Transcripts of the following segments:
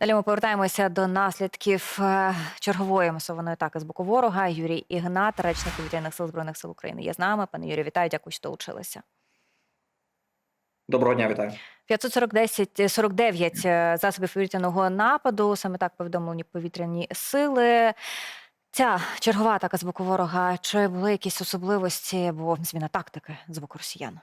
Далі ми повертаємося до наслідків е, чергової масованої атаки з боку ворога. Юрій Ігнат, речник повітряних сил збройних сил України, є з нами. Пане Юрію, вітаю, дякую, що долучилися. Доброго дня, вітаю. 549 49 е, засобів повітряного нападу. Саме так повідомлені повітряні сили. Ця чергова атака з боку ворога. Чи були якісь особливості або зміна тактики з боку росіян?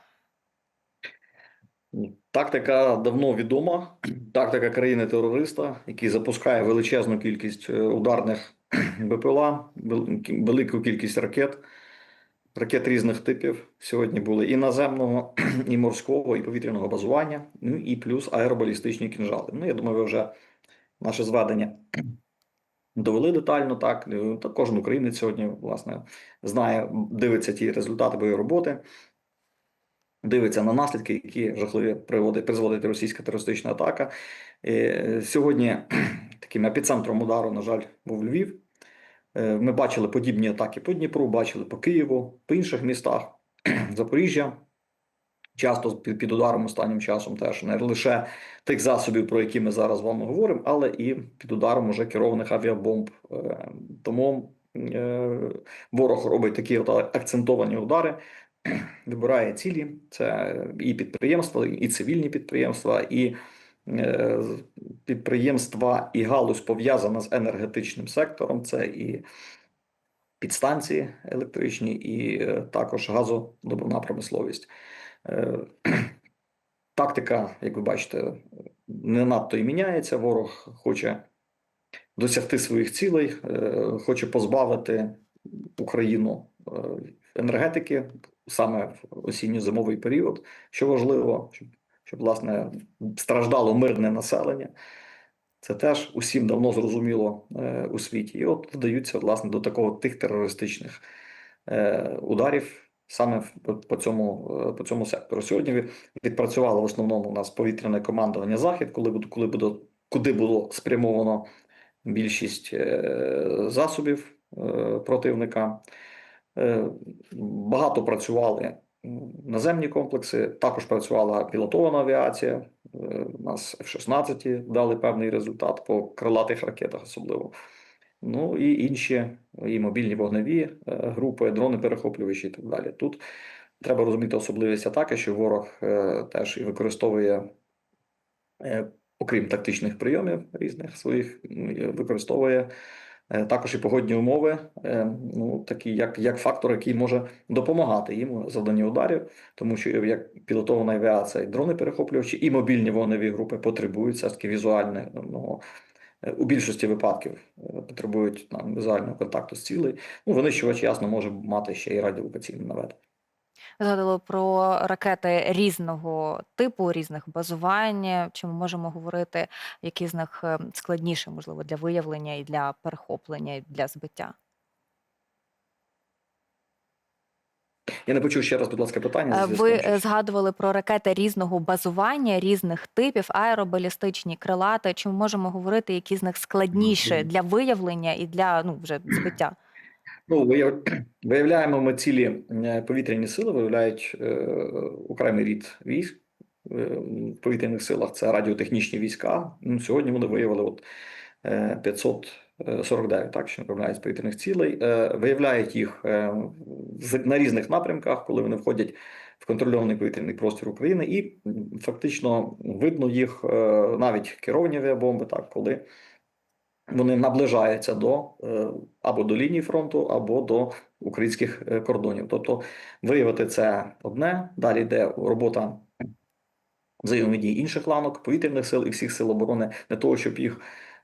Тактика давно відома. Тактика країни-терориста, який запускає величезну кількість е, ударних БПЛА, велику кількість ракет, ракет різних типів. Сьогодні були і наземного, і морського, і повітряного базування, ну і плюс аеробалістичні кінжали. Ну, я думаю, ви вже наше зведення довели детально. Так, та кожен українець сьогодні, власне, знає, дивиться ті результати бойової роботи дивиться на наслідки, які жахливі приводить, призводить російська терористична атака. Е, Сьогодні таким епіцентром удару, на жаль, був Львів. Е, Ми бачили подібні атаки по Дніпру, бачили по Києву, по інших містах, Запоріжжя. Часто під, ударом останнім часом теж не лише тих засобів, про які ми зараз з вами говоримо, але і під ударом уже керованих авіабомб. Е, Тому ворог робить такі акцентовані удари, вибирає цілі. Це і підприємства, і цивільні підприємства, і е, підприємства, і галузь пов'язана з енергетичним сектором. Це і підстанції електричні, і е, також газодобувна промисловість. Е, Тактика, як ви бачите, не надто і міняється. Ворог хоче досягти своїх цілей, е, хоче позбавити Україну енергетики саме в осінньо-зимовий період, що важливо, щоб, щоб власне страждало мирне населення. Це теж усім давно зрозуміло е, у світі. І от вдаються власне до такого тих терористичних е, ударів саме по, цьому е, по цьому сектору. Сьогодні відпрацювало в основному у нас повітряне командування Захід, коли коли буде куди було спрямовано більшість е, засобів е, противника. Е, Багато працювали наземні комплекси, також працювала пілотована авіація. Е, У нас F-16 дали певний результат по крилатих ракетах, особливо. Ну і інші, і мобільні вогневі е, групи, дрони перехоплювачі і так далі. Тут треба розуміти особливість атаки, що ворог е, теж і використовує, е, окрім тактичних прийомів різних своїх, використовує е, також і погодні умови, е, ну такі як, як фактор, який може допомагати їм у завданні ударів, тому що як пілотована авіація, і дрони перехоплювачі, і мобільні вогневі групи потребують все таки візуального. ну, У більшості випадків е, потребують там візуального контакту з цілей. Ну, винищувач, ясно, може мати ще і радіолокаційне наведення. Згадали про ракети різного типу, різних базувань. Чи ми можемо говорити, які з них е, складніше, можливо, для виявлення і для перехоплення, і для збиття? Я не почув ще раз, будь ласка, питання. Е, Ви е, згадували про ракети різного базування, різних типів, аеробалістичні, крилати. Чи ми можемо говорити, які з них складніше для виявлення і для ну вже збиття? Ну, виявляємо ми цілі е, повітряні сили, виявляють е, окремий рід військ е, в повітряних силах. Це радіотехнічні війська. Ну, сьогодні вони виявили от е, 549, так, що не помиляюсь, повітряних цілей. Виявляють їх з- на різних напрямках, коли вони входять в контрольований повітряний простір України, і фактично видно їх навіть керовані авіабомби, так, коли вони наближаються до е, або до лінії фронту, або до українських е, кордонів. Тобто виявити це одне, далі йде робота взаємодії інших ланок, повітряних сил і всіх сил оборони для того, щоб їх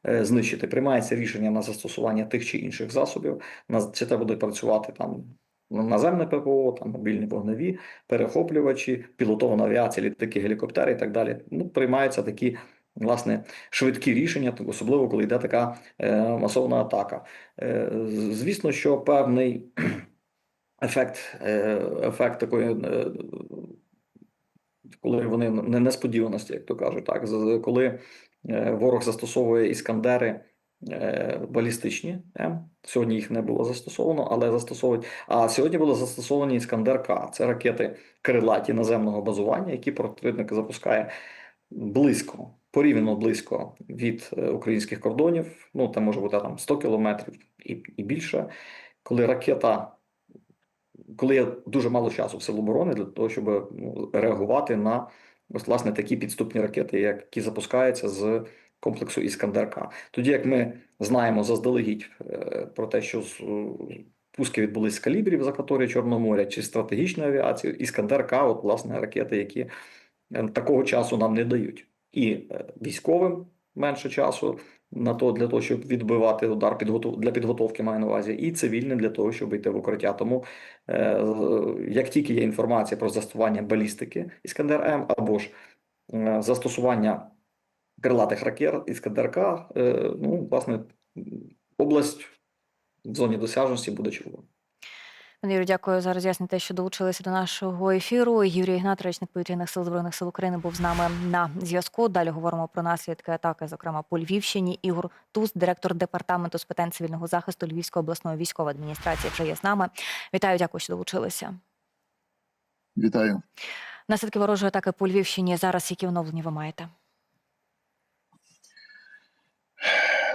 е, знищити. Приймається рішення на застосування тих чи інших засобів. На чи це буде працювати там наземне ППО, там мобільні вогневі, перехоплювачі, пілотована авіація, літаки, гелікоптери і так далі. Ну, приймаються такі. Власне, швидкі рішення, особливо коли йде така е, масована атака. Е, звісно, що певний ефект, е, ефект такої, е, коли вони не несподіваності, як то кажуть, так коли е, ворог застосовує іскандери е, балістичні. М. Сьогодні їх не було застосовано, але застосовують. А сьогодні було застосовані іскандер К. Це ракети крилаті наземного базування, які противник запускає близько порівняно близько від е, українських кордонів. Ну, там може бути там 100 кілометрів і, і більше. Коли ракета, коли є дуже мало часу в Сил оборони для того, щоб ну, реагувати на ось, власне такі підступні ракети, які запускаються з комплексу Іскандер-К. Тоді як ми знаємо заздалегідь е, про те, що пуски відбулись з калібрів з акваторії Чорного моря чи стратегічної авіації, Іскандер-К, от власне ракети, які е, такого часу нам не дають. І е, військовим менше часу на то для того, щоб відбивати удар підготов... для підготовки маю на увазі, і цивільним для того, щоб йти в укриття. Тому е, як тільки є інформація про застосування балістики Іскандер М або ж е, застосування крилатих ракет Іскандер-К, е, ну, власне, область в зоні досяжності буде червона. Пане Юрію, дякую за роз'яснення, те, що долучилися до нашого ефіру. Юрій Ігнат, речник повітряних сил збройних сил України, був з нами на зв'язку. Далі говоримо про наслідки атаки, зокрема по Львівщині. Ігор Туз, директор департаменту з питань цивільного захисту Львівської обласної військової адміністрації, вже є з нами. Вітаю, дякую, що долучилися. Вітаю. Наслідки ворожої атаки по Львівщині зараз які оновлені ви маєте?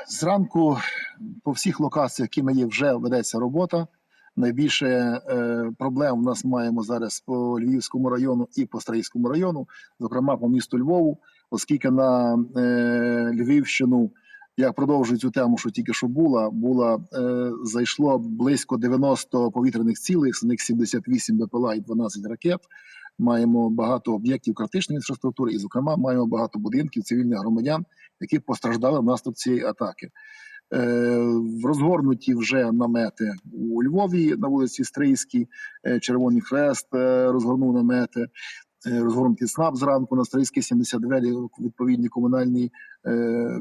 Зранку по всіх локаціях, які ми є, вже ведеться робота. Найбільше е, проблем у нас маємо зараз по Львівському району і по Стрийському району, зокрема по місту Львову, оскільки на е, Львівщину, я продовжую цю тему, що тільки що була, була е, зайшло близько 90 повітряних цілей, з них 78 БПЛА і 12 ракет. Маємо багато об'єктів критичної інфраструктури, і, зокрема, маємо багато будинків цивільних громадян, які постраждали внаслідок цієї атаки. Е, розгорнуті вже намети у Львові на вулиці Стрийській, е, Червоний Хрест е, розгорнув намети. Розгорнутий СНАП зранку на Стрийській 72 в відповідній комунальній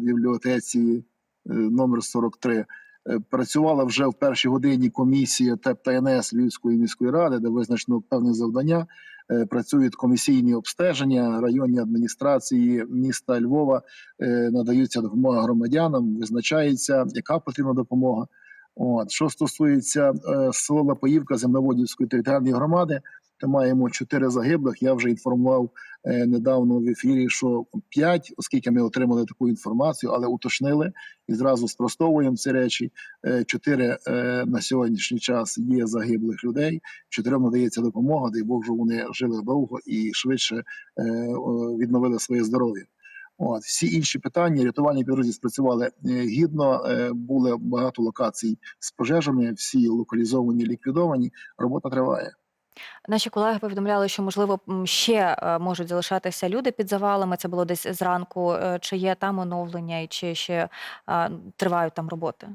бібліотеці номер 43. Е, Працювала вже в першій годині комісія ТЕП та НС Львівської міської ради, де визначено певні завдання. Е, Працюють комісійні обстеження, районні адміністрації міста Львова е, надаються допомога громадянам, визначається, яка потрібна допомога. От що стосується е, села Лапаївка земноводівської територіальної громади, то маємо чотири загиблих. Я вже інформував недавно в ефірі, що п'ять, оскільки ми отримали таку інформацію, але уточнили і зразу спростовуємо ці речі. Е, Чотири е, на сьогоднішній час є загиблих людей. Чотирьом надається допомога, дай Бог, щоб вони жили довго і швидше е, відновили своє здоров'я. От всі інші питання рятувальні підрозділи спрацювали гідно. Були багато локацій з пожежами, всі локалізовані, ліквідовані. Робота триває. Наші колеги повідомляли, що можливо ще е, можуть залишатися люди під завалами. Це було десь зранку. Е, Чи є там оновлення, і чи ще тривають там роботи?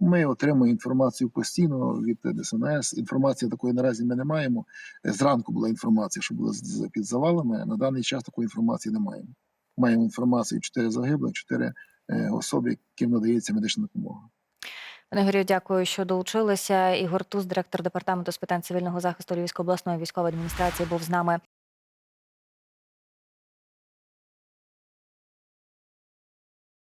Ми отримуємо інформацію постійно від ДСНС. Інформації такої наразі ми не маємо. Зранку була інформація, що була під завалами. На даний час такої інформації не маємо. Маємо інформацію: чотири загиблих, чотири е, особи, яким надається медична допомога. Ігорю, дякую, що долучилися. Ігор Туз, директор департаменту з питань цивільного захисту Львівської обласної військової адміністрації, був з нами